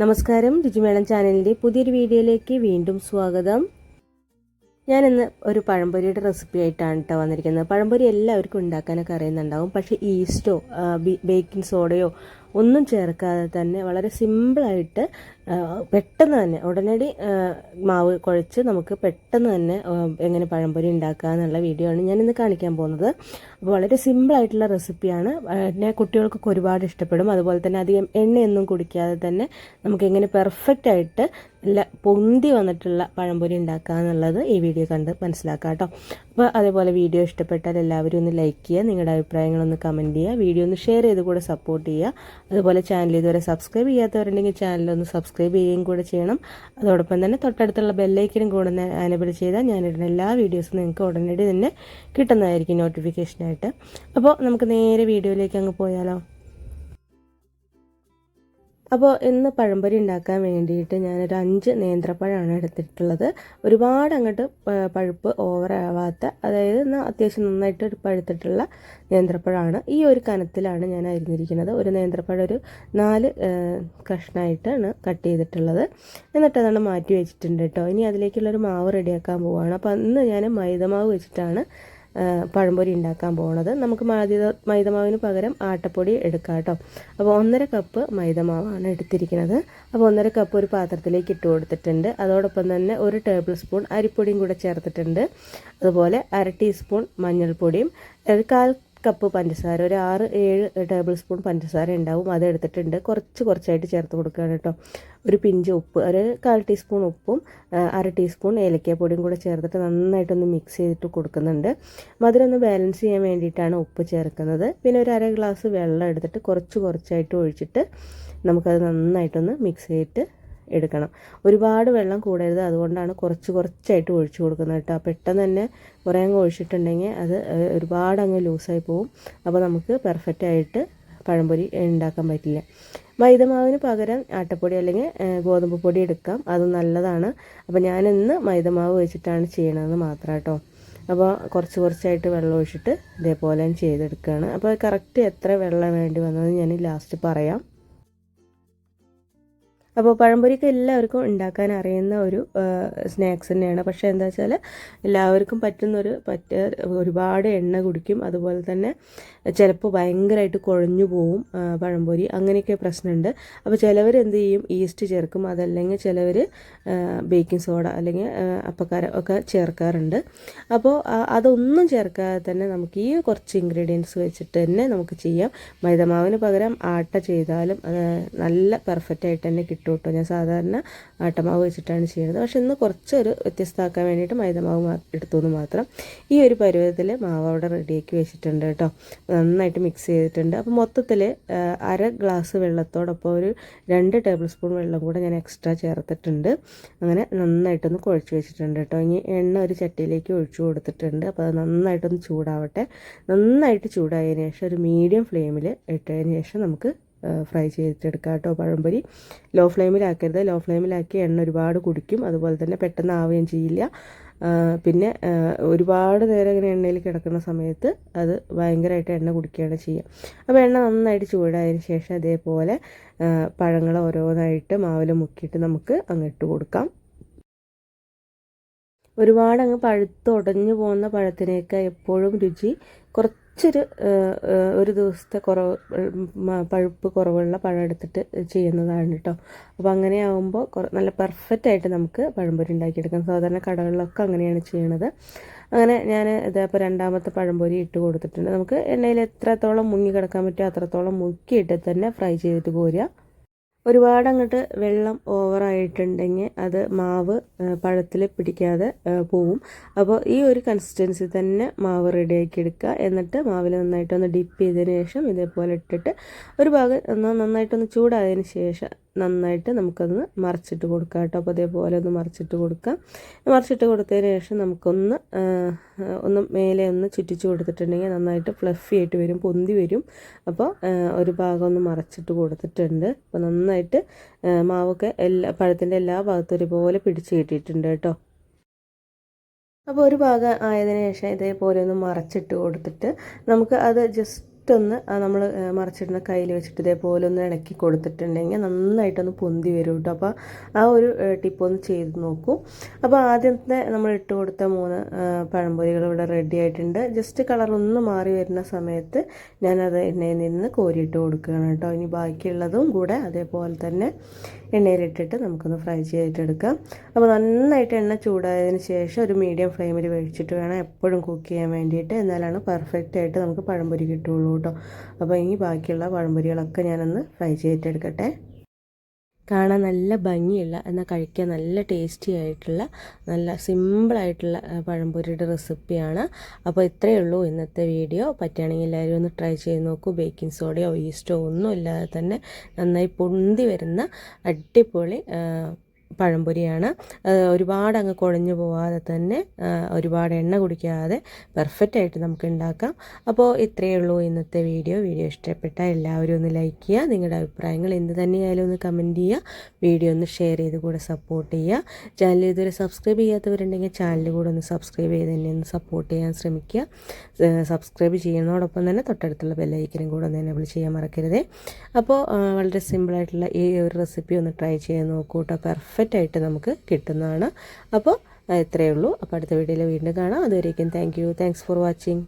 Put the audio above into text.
നമസ്കാരം. രുചിമേളം ചാനലിന്റെ പുതിയൊരു വീഡിയോയിലേക്ക് വീണ്ടും സ്വാഗതം. ഞാനിന്ന് ഒരു പഴംപൊരിയുടെ റെസിപ്പി ആയിട്ടാണ് കേട്ടോ വന്നിരിക്കുന്നത്. പഴംപൊരി എല്ലാവർക്കും ഉണ്ടാക്കാനൊക്കെ അറിയുന്നുണ്ടാവും. പക്ഷേ ഈസ്റ്റോ ബേക്കിംഗ് സോഡയോ ഒന്നും ചേർക്കാതെ തന്നെ വളരെ സിമ്പിളായിട്ട് പെട്ടെന്ന് തന്നെ ഉടനടി മാവ് കുഴച്ച് നമുക്ക് പെട്ടെന്ന് തന്നെ എങ്ങനെ പഴംപൊരി ഉണ്ടാക്കുക എന്നുള്ള വീഡിയോ ആണ് ഞാനിന്ന് കാണിക്കാൻ പോകുന്നത്. അപ്പോൾ വളരെ സിമ്പിളായിട്ടുള്ള റെസിപ്പിയാണ് എന്നെ കുട്ടികൾക്കൊക്കെ ഒരുപാട് ഇഷ്ടപ്പെടും. അതുപോലെ തന്നെ അധികം എണ്ണയൊന്നും കുടിക്കാതെ തന്നെ നമുക്ക് എങ്ങനെ പെർഫെക്റ്റ് ആയിട്ട് നല്ല പൊന്തി വന്നിട്ടുള്ള പഴംപൊരി ഉണ്ടാക്കുക എന്നുള്ളത് ഈ വീഡിയോ കണ്ട് മനസ്സിലാക്കാം കേട്ടോ. അപ്പോൾ അതേപോലെ വീഡിയോ ഇഷ്ടപ്പെട്ടാൽ എല്ലാവരും ഒന്ന് ലൈക്ക് ചെയ്യുക നിങ്ങളുടെ അഭിപ്രായങ്ങളൊന്ന് കമന്റ് ചെയ്യുക വീഡിയോ ഒന്ന് ഷെയർ ചെയ്ത് കൂടെ സപ്പോർട്ട് ചെയ്യുക. അതുപോലെ ചാനൽ ഇതുവരെ സബ്സ്ക്രൈബ് ചെയ്യാത്തവരുണ്ടെങ്കിൽ ചാനലൊന്ന് സബ്സ്ക്രൈബ് ചെയ്യുകയും കൂടെ ചെയ്യണം. അതോടൊപ്പം തന്നെ തൊട്ടടുത്തുള്ള ബെല്ലൈക്കനും കൂടെ അനബിൾ ചെയ്താൽ ഞാനിടുന്ന എല്ലാ വീഡിയോസും നിങ്ങൾക്ക് ഉടനടി തന്നെ കിട്ടുന്നതായിരിക്കും നോട്ടിഫിക്കേഷനായിട്ട് അപ്പോൾ നമുക്ക് നേരെ വീഡിയോയിലേക്ക് അങ്ങ് പോയാലോ? അപ്പോൾ ഇന്ന് പഴംപൊരി ഉണ്ടാക്കാൻ വേണ്ടിയിട്ട് ഞാനൊരു അഞ്ച് നേന്ത്രപ്പഴമാണ് എടുത്തിട്ടുള്ളത്. ഒരുപാട് അങ്ങോട്ട് പഴുപ്പ് ഓവറാവാത്ത അതായത് എന്നാൽ അത്യാവശ്യം നന്നായിട്ട് ഒരു പഴുത്തിട്ടുള്ള നേന്ത്രപ്പഴമാണ് ഈ ഒരു കനത്തിലാണ് ഞാൻ അരിഞ്ഞിരിക്കുന്നത്. ഒരു നേന്ത്രപ്പഴം ഒരു നാല് കഷ്ണമായിട്ടാണ് കട്ട് ചെയ്തിട്ടുള്ളത്. എന്നിട്ട് അതാണ് മാറ്റി വെച്ചിട്ടുണ്ട് കേട്ടോ. ഇനി അതിലേക്കുള്ളൊരു മാവ് റെഡിയാക്കാൻ പോവുകയാണ് അപ്പോൾ അന്ന് ഞാൻ മൈദമാവ് വെച്ചിട്ടാണ് പഴംപൊരി ഉണ്ടാക്കാൻ പോകുന്നത് നമുക്ക് മൈദ മൈദമാവിന് പകരം ആട്ടപ്പൊടി എടുക്കാം കേട്ടോ. അപ്പോൾ ഒന്നര കപ്പ് മൈദമാവാണ് എടുത്തിരിക്കുന്നത്. അപ്പോൾ ഒന്നര കപ്പ് ഒരു പാത്രത്തിലേക്ക് ഇട്ട് കൊടുത്തിട്ടുണ്ട്. അതോടൊപ്പം തന്നെ ഒരു ടേബിൾ സ്പൂൺ അരിപ്പൊടിയും കൂടെ ചേർത്തിട്ടുണ്ട്. അതുപോലെ അര ടീസ്പൂൺ മഞ്ഞൾപ്പൊടിയും കാൽ കപ്പ് പഞ്ചസാര ഒരു ആറ് ഏഴ് ടേബിൾ സ്പൂൺ പഞ്ചസാര ഉണ്ടാവും. അത് എടുത്തിട്ടുണ്ട്. കുറച്ച് കുറച്ചായിട്ട് ചേർത്ത് കൊടുക്കുകയാണ് കേട്ടോ. ഒരു പിഞ്ച് ഉപ്പ് ഒരു കാൽ ടീസ്പൂൺ ഉപ്പും അര ടീസ്പൂൺ ഏലക്കാപ്പൊടിയും കൂടെ ചേർത്തിട്ട് നന്നായിട്ടൊന്ന് മിക്സ് ചെയ്തിട്ട് കൊടുക്കുന്നുണ്ട്. മധുരം ഒന്ന് ബാലൻസ് ചെയ്യാൻ വേണ്ടിയിട്ടാണ് ഉപ്പ് ചേർക്കുന്നത്. പിന്നെ ഒരു അര ഗ്ലാസ് വെള്ളം എടുത്തിട്ട് കുറച്ച് കുറച്ചായിട്ട് ഒഴിച്ചിട്ട് നമുക്കത് നന്നായിട്ടൊന്ന് മിക്സ് ചെയ്തിട്ട് എടുക്കണം. ഒരുപാട് വെള്ളം കൂടരുത്. അതുകൊണ്ടാണ് കുറച്ച് കുറച്ചായിട്ട് ഒഴിച്ചു കൊടുക്കുന്നത് കേട്ടോ. പെട്ടെന്ന് തന്നെ കുറേ അങ്ങ് ഒഴിച്ചിട്ടുണ്ടെങ്കിൽ അത് ഒരുപാട് അങ്ങ് ലൂസായി പോവും. അപ്പോൾ നമുക്ക് പെർഫെക്റ്റായിട്ട് പഴംപൊരി ഉണ്ടാക്കാൻ പറ്റില്ല. മൈദമാവിന് പകരം ആട്ടപ്പൊടി അല്ലെങ്കിൽ ഗോതമ്പ് പൊടി എടുക്കാം. അത് നല്ലതാണ്. അപ്പോൾ ഞാൻ ഇന്ന് മൈദമാവ് വെച്ചിട്ടാണ് ചെയ്യണതെന്ന് മാത്രം കേട്ടോ. അപ്പോൾ കുറച്ച് കുറച്ചായിട്ട് വെള്ളം ഒഴിച്ചിട്ട് ഇതേപോലെ ചെയ്തെടുക്കുകയാണ്. അപ്പോൾ കറക്റ്റ് എത്ര വെള്ളം വേണ്ടി വന്നത് ഞാൻ ലാസ്റ്റ് പറയാം. അപ്പോൾ പഴംപൊരിക്ക് എല്ലാവർക്കും ഉണ്ടാക്കാൻ അറിയുന്ന ഒരു സ്നാക്സ് തന്നെയാണ്. പക്ഷേ എന്താ വെച്ചാൽ എല്ലാവർക്കും പറ്റുന്നൊരു പറ്റ ഒരുപാട് എണ്ണ കുടിക്കും. അതുപോലെ തന്നെ ചിലപ്പോൾ ഭയങ്കരമായിട്ട് കുഴഞ്ഞു പോവും പഴംപൊരി. അങ്ങനെയൊക്കെ പ്രശ്നമുണ്ട്. അപ്പോൾ ചിലവർ എന്ത് ചെയ്യും? ഈസ്റ്റ് ചേർക്കും. അതല്ലെങ്കിൽ ചിലവർ ബേക്കിംഗ് സോഡ അല്ലെങ്കിൽ അപ്പക്കാര ഒക്കെ ചേർക്കാറുണ്ട്. അപ്പോൾ അതൊന്നും ചേർക്കാതെ തന്നെ നമുക്ക് ഈ കുറച്ച് ഇൻഗ്രീഡിയൻസ് വെച്ചിട്ട് തന്നെ നമുക്ക് ചെയ്യാം. മൈദമാവിന് പകരം ആട്ട ചെയ്താലും നല്ല പെർഫെക്റ്റ് ആയിട്ട് തന്നെ കിട്ടും. കേട്ടോ ഞാൻ സാധാരണ ആട്ടമാവ് വെച്ചിട്ടാണ് ചെയ്യുന്നത്. പക്ഷെ ഇന്ന് കുറച്ചൊരു വ്യത്യസ്തമാക്കാൻ വേണ്ടിയിട്ട് മൈദമാവ് എടുത്തു എന്ന് മാത്രം ഈ ഒരു പരുവത്തിൽ മാവ് അവിടെ റെഡിയാക്കി വെച്ചിട്ടുണ്ട് കേട്ടോ. നന്നായിട്ട് മിക്സ് ചെയ്തിട്ടുണ്ട്. അപ്പോൾ മൊത്തത്തിൽ അര ഗ്ലാസ് വെള്ളത്തോടൊപ്പം ഒരു രണ്ട് ടേബിൾ സ്പൂൺ വെള്ളം കൂടെ ഞാൻ എക്സ്ട്രാ ചേർത്തിട്ടുണ്ട്. അങ്ങനെ നന്നായിട്ടൊന്ന് കുഴച്ച് വെച്ചിട്ടുണ്ട് കേട്ടോ. ഇനി എണ്ണ ഒരു ചട്ടിയിലേക്ക് ഒഴിച്ചു കൊടുത്തിട്ടുണ്ട്. അപ്പോൾ അത് നന്നായിട്ടൊന്ന് ചൂടാവട്ടെ. നന്നായിട്ട് ചൂടായതിനു ശേഷം ഒരു മീഡിയം ഫ്ലെയിമിൽ ഇട്ടതിന് ശേഷം നമുക്ക് ഫ്രൈ ചെയ്തിട്ടെടുക്കാം കേട്ടോ പഴംപൊരി. ലോ ഫ്ലെയിമിലാക്കരുത്. ലോ ഫ്ലെയിമിലാക്കി എണ്ണ ഒരുപാട് കുടിക്കും. അതുപോലെ തന്നെ പെട്ടെന്ന് ആവുകയും ചെയ്യില്ല. പിന്നെ ഒരുപാട് നേരം ഇങ്ങനെ എണ്ണയിൽ കിടക്കുന്ന സമയത്ത് അത് ഭയങ്കരമായിട്ട് എണ്ണ കുടിക്കുകയാണ് ചെയ്യുക. അപ്പോൾ എണ്ണ നന്നായിട്ട് ചൂടായതിന് ശേഷം അതേപോലെ പഴങ്ങൾ ഓരോന്നായിട്ട് മാവിൽ മുക്കിയിട്ട് നമുക്ക് അങ്ങ് ഇട്ട് കൊടുക്കാം. ഒരുപാട് അങ്ങ് പഴുത്ത് പോകുന്ന പഴത്തിനേക്കാൾ എപ്പോഴും രുചി കുറച്ചൊരു ആ, ഒരു ദിവസത്തെ കുറവ് പഴുപ്പ് കുറവുള്ള പഴം എടുത്തിട്ട് ചെയ്യുന്നതാണ് കേട്ടോ അപ്പോൾ അങ്ങനെ കുറ- നല്ല പെർഫെക്റ്റ് ആയിട്ട് നമുക്ക് പഴംപൊരി ഉണ്ടാക്കിയെടുക്കാം. സാധാരണ കടകളിലൊക്കെ അങ്ങനെയാണ് ചെയ്യണത്. അങ്ങനെ ഞാൻ ഇതേപ്പോൾ രണ്ടാമത്തെ പഴംപൊരി ഇട്ട് കൊടുത്തിട്ടുണ്ട്. നമുക്ക് എണ്ണയിൽ എത്രത്തോളം മുങ്ങി കിടക്കാൻ പറ്റുമോ അത്രത്തോളം മുക്കിയിട്ട് തന്നെ ഫ്രൈ ചെയ്തിട്ട് പോരുക ഒരുപാട് അങ്ങോട്ട് വെള്ളം ഓവറായിട്ടുണ്ടെങ്കിൽ അത് മാവ് പഴത്തിൽ പിടിക്കാതെ പോവും. അപ്പോൾ ഈ ഒരു കൺസിസ്റ്റൻസി തന്നെ മാവ് റെഡിയാക്കി എടുക്കുക. എന്നിട്ട് മാവിൽ നന്നായിട്ടൊന്ന് ഡിപ്പ് ചെയ്തതിന് ശേഷം ഇതേപോലെ ഇട്ടിട്ട് ഒരു ഭാഗം ഒന്ന് നന്നായിട്ടൊന്ന് ചൂടായതിന് ശേഷം നന്നായിട്ട് നമുക്കൊന്ന് മറിച്ചിട്ട് കൊടുക്കാം കേട്ടോ. അപ്പോൾ അതേപോലെ ഒന്ന് മറിച്ചിട്ട് കൊടുക്കാം. മറിച്ചിട്ട് കൊടുത്തതിന് ശേഷം നമുക്കൊന്ന് ഒന്ന് മേലെ ഒന്ന് ചുറ്റിച്ച് കൊടുത്തിട്ടുണ്ടെങ്കിൽ നന്നായിട്ട് ഫ്ലഫി ആയിട്ട് വരും പൊന്തി വരും. അപ്പോൾ ഒരു ഭാഗം ഒന്ന് മറിച്ചിട്ട് കൊടുത്തിട്ടുണ്ട്. അപ്പോൾ നന്നായിട്ട് മാവൊക്കെ എല്ലാ പഴത്തിന്റെ എല്ലാ ഭാഗത്തും ഒരുപോലെ പിടിച്ച് കിട്ടിയിട്ടുണ്ട് കേട്ടോ. അപ്പോൾ ഒരു ഭാഗം ആയതിനു ശേഷം ഇതേപോലെ ഒന്ന് മറച്ചിട്ട് കൊടുത്തിട്ട് നമുക്ക് അത് ജസ്റ്റ് ജസ്റ്റ് ഒന്ന് നമ്മൾ മറിച്ചിടുന്ന കയ്യിൽ വെച്ചിട്ട് ഇതേപോലെ ഒന്ന് ഇളക്കി കൊടുത്തിട്ടുണ്ടെങ്കിൽ നന്നായിട്ടൊന്ന് പൊന്തി വരും കേട്ടോ. അപ്പോൾ ആ ഒരു ടിപ്പ് ഒന്ന് ചെയ്ത് നോക്കൂ. അപ്പോൾ ആദ്യത്തെ നമ്മൾ ഇട്ട് കൊടുത്ത മൂന്ന് പഴംപൊരികൾ ഇവിടെ റെഡി ആയിട്ടുണ്ട്. ജസ്റ്റ് കളർ ഒന്ന് മാറി വരുന്ന സമയത്ത് ഞാനത് എണ്ണയിൽ നിന്ന് കോരിയിട്ട് കൊടുക്കുകയാണ് കേട്ടോ. ഇനി ബാക്കിയുള്ളതും കൂടെ അതേപോലെ തന്നെ എണ്ണയിലിട്ടിട്ട് നമുക്കൊന്ന് ഫ്രൈ ചെയ്തിട്ടെടുക്കാം. അപ്പോൾ നന്നായിട്ട് എണ്ണ ചൂടായതിന് ശേഷം ഒരു മീഡിയം ഫ്ലെയിമിൽ വെച്ചിട്ട് വേണം എപ്പോഴും കുക്ക് ചെയ്യാൻ വേണ്ടിയിട്ട്. എന്നാലാണ് പെർഫെക്റ്റ് ആയിട്ട് നമുക്ക് പഴംപൊരി കിട്ടുള്ളൂ കേട്ടോ. അപ്പോൾ ഇനി ബാക്കിയുള്ള പഴംപൊരികളൊക്കെ ഞാനൊന്ന് ഫ്രൈ ചെയ്തിട്ടെടുക്കട്ടെ. കാണാൻ നല്ല ഭംഗിയുള്ള എന്നാൽ കഴിക്കാൻ നല്ല ടേസ്റ്റി ആയിട്ടുള്ള നല്ല സിമ്പിളായിട്ടുള്ള പഴംപൊരിയുടെ റെസിപ്പിയാണ് അപ്പോൾ ഇത്രയേ ഉള്ളൂ ഇന്നത്തെ വീഡിയോ പറ്റുകയാണെങ്കിൽ എല്ലാവരും ഒന്ന് ട്രൈ ചെയ്ത് നോക്കൂ. ബേക്കിംഗ് സോഡയോ ഈസ്റ്റോ ഒന്നും ഇല്ലാതെ തന്നെ നന്നായി പൊന്തി വരുന്ന അടിപൊളി പഴംപൊരിയാണ്. ഒരുപാട് അങ്ങ് കുഴഞ്ഞു പോവാതെ തന്നെ ഒരുപാട് എണ്ണ കുടിക്കാതെ പെർഫെക്റ്റ് ആയിട്ട് നമുക്ക് ഉണ്ടാക്കാം. അപ്പോൾ ഇത്രയേ ഉള്ളൂ ഇന്നത്തെ വീഡിയോ. വീഡിയോ ഇഷ്ടപ്പെട്ട എല്ലാവരും ഒന്ന് ലൈക്ക് ചെയ്യുക. നിങ്ങളുടെ അഭിപ്രായങ്ങൾ എന്ത് തന്നെയായാലും ഒന്ന് കമന്റ് ചെയ്യുക. വീഡിയോ ഒന്ന് ഷെയർ ചെയ്ത് കൂടെ സപ്പോർട്ട് ചെയ്യുക. ചാനൽ ഇതുവരെ സബ്സ്ക്രൈബ് ചെയ്യാത്തവരുണ്ടെങ്കിൽ ചാനൽ കൂടെ ഒന്ന് സബ്സ്ക്രൈബ് ചെയ്ത് തന്നെ ഒന്ന് സപ്പോർട്ട് ചെയ്യാൻ ശ്രമിക്കുക. സബ്സ്ക്രൈബ് ചെയ്യുന്നതോടൊപ്പം തന്നെ തൊട്ടടുത്തുള്ള ബെല്ലൈക്കനും കൂടെ ഒന്ന് എനേബിൾ ചെയ്യാൻ മറക്കരുതേ. അപ്പോൾ വളരെ സിമ്പിളായിട്ടുള്ള ഈ ഒരു റെസിപ്പി ഒന്ന് ട്രൈ ചെയ്യാൻ നോക്കൂ കേട്ടോ പെർഫെക്റ്റ് ആയിട്ട് നമുക്ക് കിട്ടുന്നതാണ്. അപ്പോൾ ഇത്രയേ ഉള്ളൂ. അപ്പോൾ അടുത്ത വീഡിയോയിൽ വീണ്ടും കാണാം. അതുവരേക്കും thank you thanks for watching